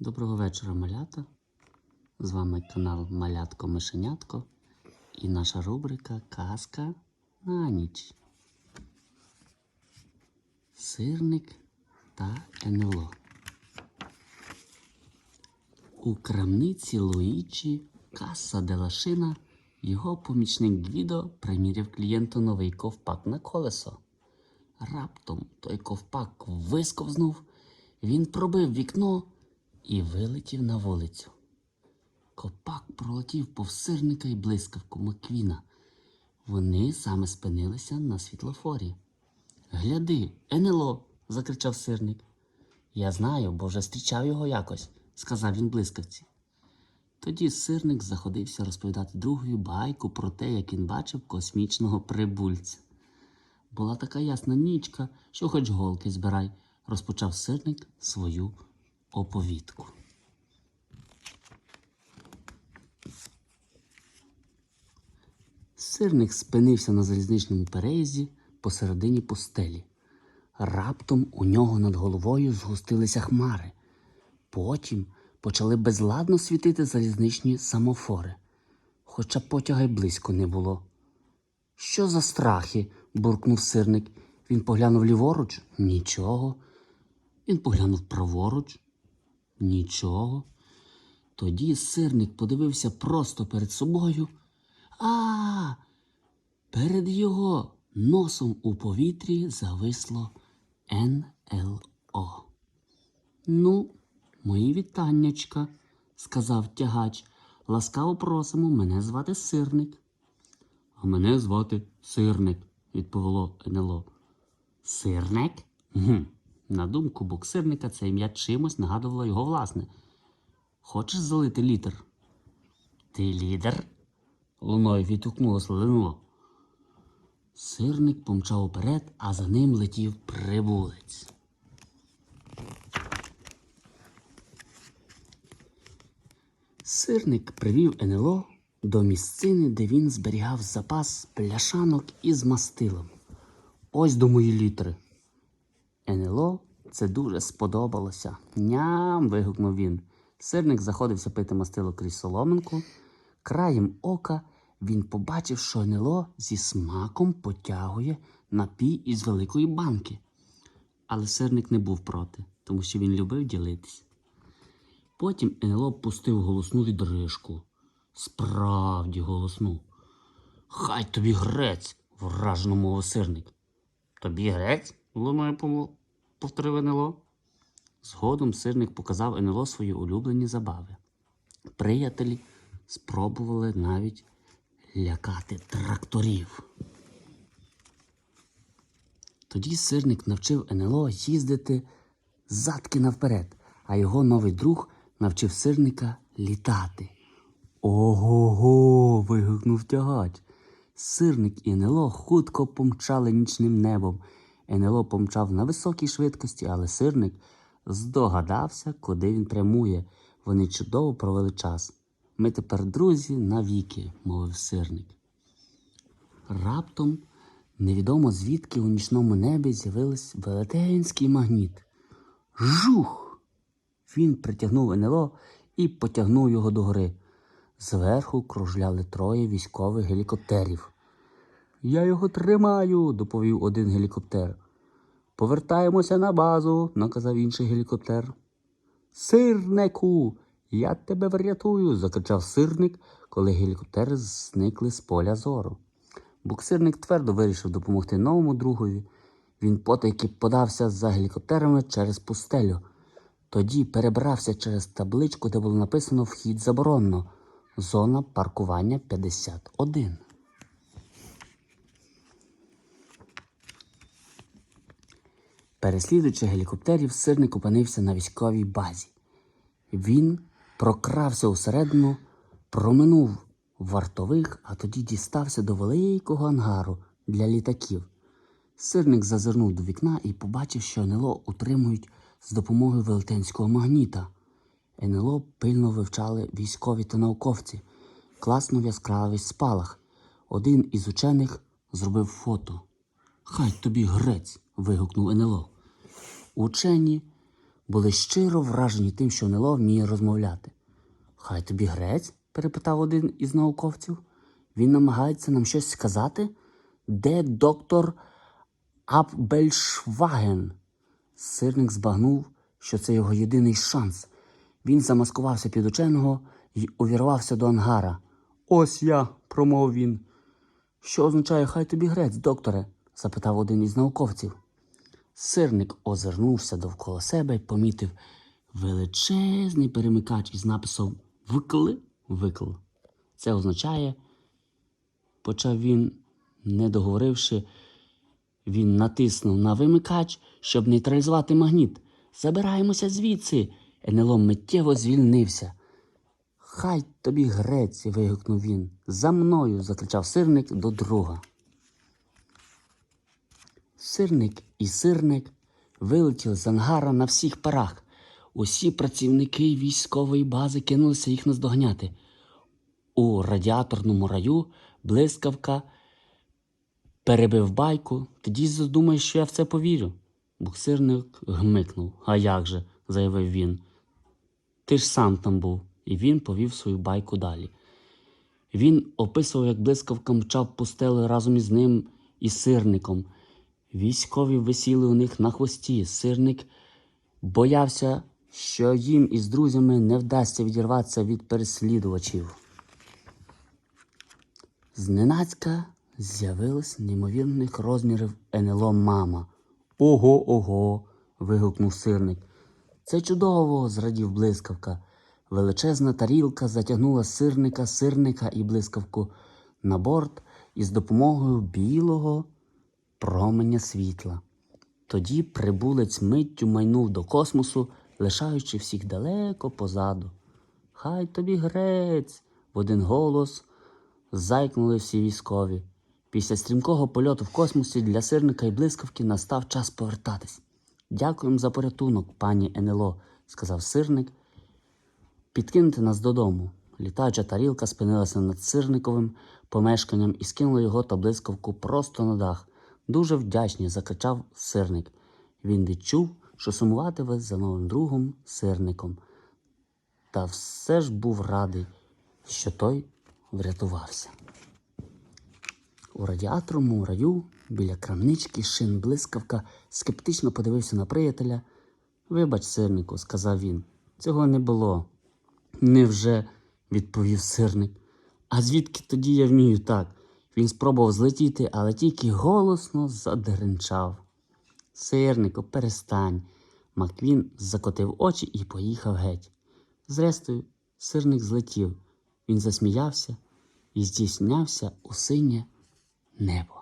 Доброго вечора, малята. З вами канал Малятко Мишенятко і наша рубрика Казка на ніч. Сирник та НЛО. У крамниці Луїчі Каса де Лашина його помічник Гвідо приміряв клієнту новий ковпак на колесо. Раптом той ковпак висковзнув, він пробив вікно і вилетів на вулицю. Ковпак пролетів повз сирника і блискавку Маквіна. Вони саме спинилися на світлофорі. Гляди, НЛО. закричав сирник. Я знаю, бо вже зустрічав його якось, сказав він блискавці. Тоді сирник заходився розповідати другою байку про те, як він бачив космічного прибульця. Була така ясна нічка, що хоч голки збирай, розпочав сирник свою оповідку. Сирник спинився на залізничному переїзді посередині пустелі. Раптом у нього над головою згустилися хмари. Потім почали безладно світити залізничні самофори, хоча потяга й близько не було. Що за страхи? буркнув сирник. Він поглянув ліворуч нічого. Він поглянув праворуч нічого. Тоді сирник подивився просто перед собою. А перед його носом у повітрі зависло НЛО. Ну, мої вітаннячка, сказав тягач. Ласкаво просимо, мене звати сирник. А мене звати сирник, відповіло НЛО. Сирник? Гм. На думку буксирника, це ім'я чимось нагадувало його власне. Хочеш залити літер? Ти лідер? луною відгукнулося НЛО. Сирник помчав уперед, а за ним летів прибулець. Сирник привів НЛО до місцини, де він зберігав запас пляшанок із мастилом. Ось до мої літри. НЛО це дуже сподобалося. Ням. вигукнув він. Сирник заходився пити мастило крізь соломинку. Краєм ока він побачив, що НЛО зі смаком потягує напій із великої банки. Але сирник не був проти, тому що він любив ділитись. Потім НЛО пустив голосну відрижку. Справді голосну. Хай тобі грець, вражено мовив сирник. Тобі грець? Луною повторив НЛО. Згодом сирник показав НЛО свої улюблені забави. Приятелі спробували навіть лякати тракторів. Тоді сирник навчив НЛО їздити задки навперед, а його новий друг навчив сирника літати. Ого-го. вигукнув тягач. Сирник і НЛО хутко помчали нічним небом. НЛО помчав на високій швидкості, але сирник здогадався, куди він прямує. Вони чудово провели час. Ми тепер друзі навіки, мовив сирник. Раптом, невідомо звідки у нічному небі з'явився велетенський магніт. Жух! Він притягнув НЛО і потягнув його догори. Зверху кружляли троє військових гелікоптерів. Я його тримаю, доповів один гелікоптер. Повертаємося на базу, наказав інший гелікоптер. Сирнику, я тебе врятую, закричав сирник, коли гелікоптери зникли з поля зору. Буксирник твердо вирішив допомогти новому другові. Він потайки подався за гелікоптерами через пустелю. Тоді перебрався через табличку, де було написано Вхід заборонено. Зона паркування 51. Переслідуючи гелікоптерів, сирник опинився на військовій базі. Він прокрався усередину, проминув вартових, а тоді дістався до великого ангару для літаків. Сирник зазирнув до вікна і побачив, що НЛО утримують з допомогою велетенського магніта. НЛО пильно вивчали військові та науковці, класно яскравий спалах. Один із учених зробив фото. Хай тобі грець. вигукнув НЛО. Учені були щиро вражені тим, що НЛО вміє розмовляти. Хай тобі грець? перепитав один із науковців. Він намагається нам щось сказати? Де доктор Апбельшваген? Сирник збагнув, що це його єдиний шанс. Він замаскувався під ученого і увірвався до ангара. Ось я, промовив він. Що означає хай тобі грець, докторе? запитав один із науковців. Сирник озирнувся довкола себе і помітив величезний перемикач із написом Вкл викл. Це означає, почав він, не договоривши, він натиснув на вимикач, щоб нейтралізувати магніт. Забираємося звідси. НЛО миттєво звільнився. Хай тобі грець, вигукнув він. За мною. закричав сирник до друга. Сирник і сирник вилетіли з ангара на всіх парах. Усі працівники військової бази кинулися їх наздоганяти. У радіаторному раю блискавка перебив байку. Тоді задумаєш, що я в це повірю. Буксирник гмикнув. А як же? заявив він. Ти ж сам там був, і він повів свою байку далі. Він описував, як блискавка мчав пустели разом із ним і сирником. Військові висіли у них на хвості. Сирник боявся, що їм із друзями не вдасться відірватися від переслідувачів. Зненацька з'явилась неймовірних розмірів НЛО мама. Ого, ого. вигукнув сирник. Це чудово, зрадів блискавка. Величезна тарілка затягнула сирника, сирника і блискавку на борт із допомогою білого променя світла. Тоді прибулець миттю майнув до космосу, лишаючи всіх далеко позаду. Хай тобі грець. в один голос зайкнули всі військові. Після стрімкого польоту в космосі для сирника і блискавки настав час повертатись. Дякуємо за порятунок, пані НЛО, сказав сирник. Підкиньте нас додому. Літаюча тарілка спинилася над сирниковим помешканням і скинула його та блискавку просто на дах. Дуже вдячні, закричав сирник. Він відчув, що сумуватиме за новим другом сирником. Та все ж був радий, що той врятувався. У радіаторному раю біля крамнички шин блискавка скептично подивився на приятеля. Вибач, сирнику, сказав він. Цього не було. Невже? відповів сирник. А звідки тоді я вмію так? Він спробував злетіти, але тільки голосно задеренчав. Сирнику, перестань. Маквін закотив очі і поїхав геть. Зрештою, сирник злетів. Він засміявся і здійснявся у синє небо.